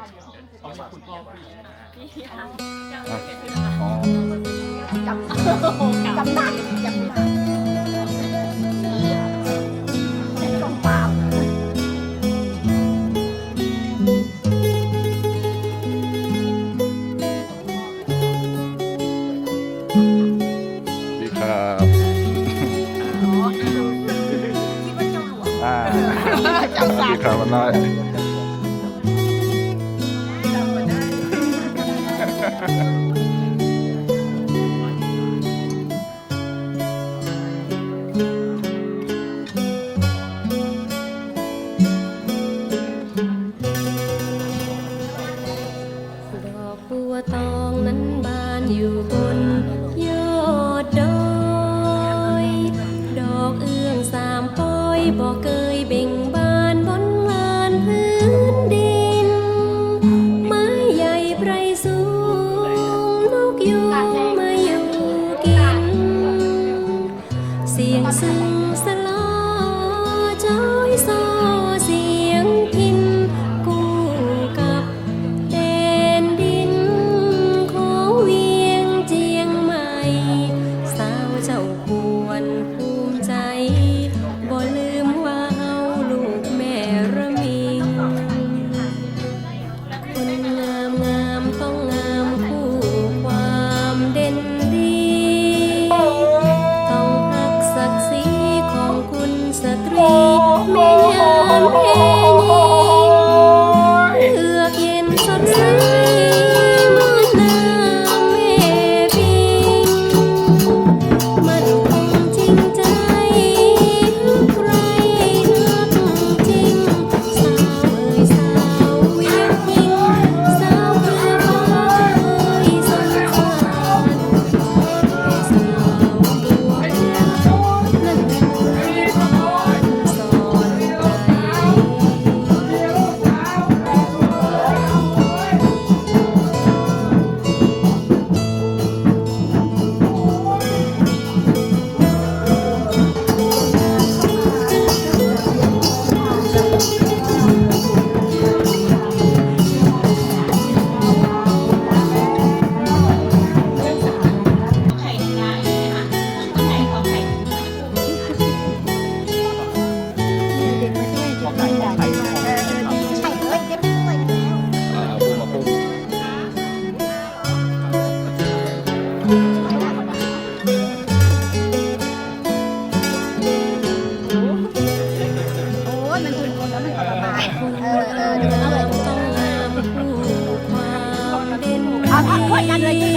คจำจำได้จำได้กองปราบดีครับอ๋อที่เป็นเจ้าหวงจ้าสาวดีครับวันนี้ 啊！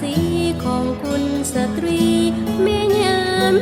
สีของคุณสตรีแม่ยาม